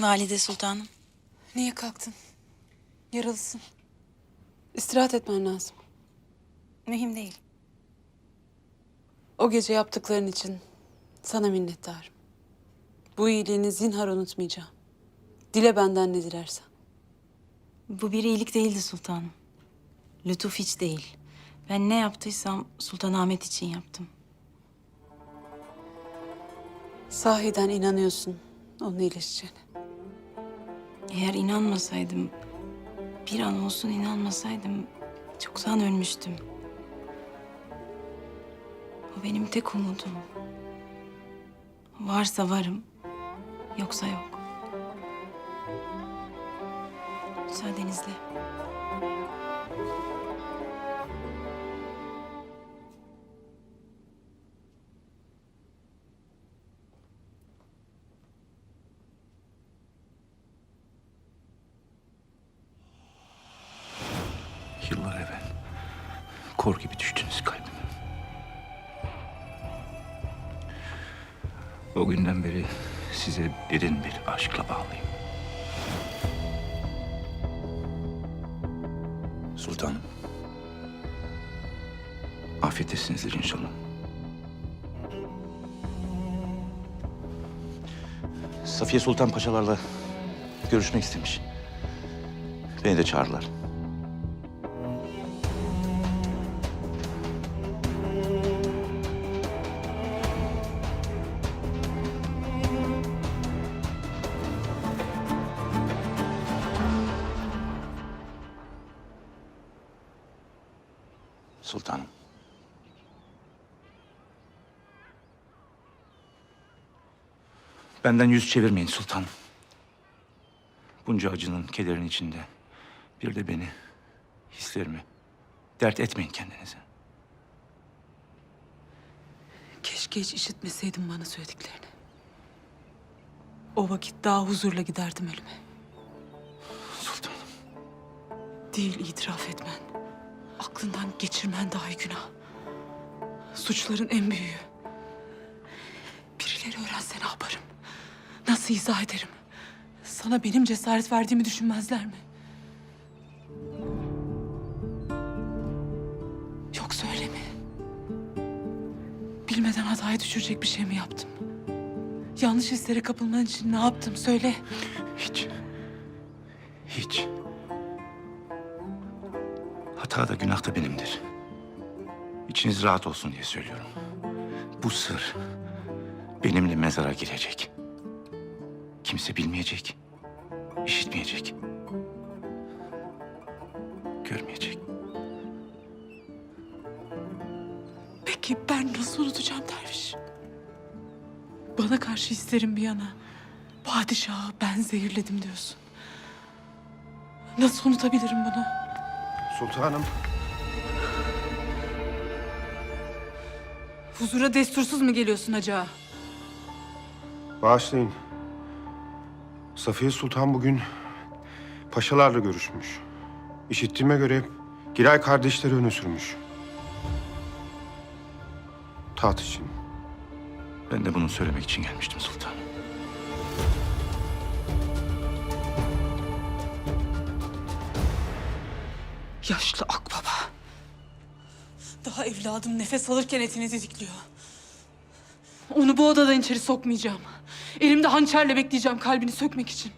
Valide sultanım. Niye kalktın? Yaralısın. İstirahat etmen lazım. Mühim değil. O gece yaptıkların için sana minnettarım. Bu iyiliğini zinhar unutmayacağım. Dile benden ne dilersen. Bu bir iyilik değildi sultanım. Lütuf hiç değil. Ben ne yaptıysam Sultanahmet için yaptım. Sahiden inanıyorsun onun iyileşeceğine. Eğer inanmasaydım, bir an olsun inanmasaydım çoktan ölmüştüm. O benim tek umudum. Varsa varım, yoksa yok. Müsaadenizle. Yıllar evvel kor gibi düştünüz kalbime. O günden beri size derin bir aşkla bağlıyım. Sultanım. Afiyettesinizdir inşallah. Safiye Sultan Paşalarla görüşmek istemiş. Beni de çağırdılar. Sultanım. Benden yüz çevirmeyin sultanım. Bunca acının, kederin içinde bir de beni, hislerimi dert etmeyin kendinize. Keşke hiç işitmeseydin bana söylediklerini. O vakit daha huzurla giderdim ölüme. Sultanım. Değil itiraf etmen. Aklından geçirmen daha günah. Suçların en büyüğü. Birileri öğrense ne yaparım? Nasıl izah ederim? Sana benim cesaret verdiğimi düşünmezler mi? Yoksa öyle mi? Bilmeden hataya düşürecek bir şey mi yaptım? Yanlış hislere kapılman için ne yaptım söyle. Hiç. Hiç. Hata da günah da benimdir. İçiniz rahat olsun diye söylüyorum. Bu sır benimle mezara girecek. Kimse bilmeyecek, işitmeyecek, görmeyecek. Peki ben nasıl unutacağım derviş? Bana karşı hislerim bir yana. Padişahı ben zehirledim diyorsun. Nasıl unutabilirim bunu? Sultanım. Huzura destursuz mu geliyorsun acaba? Bağışlayın. Safiye Sultan bugün paşalarla görüşmüş. İşittiğime göre Giray kardeşleri öne sürmüş. Taht için. Ben de bunu söylemek için gelmiştim sultanım. Yaşlı akbaba. Daha evladım nefes alırken etini didikliyor. Onu bu odadan içeri sokmayacağım. Elimde hançerle bekleyeceğim kalbini sökmek için.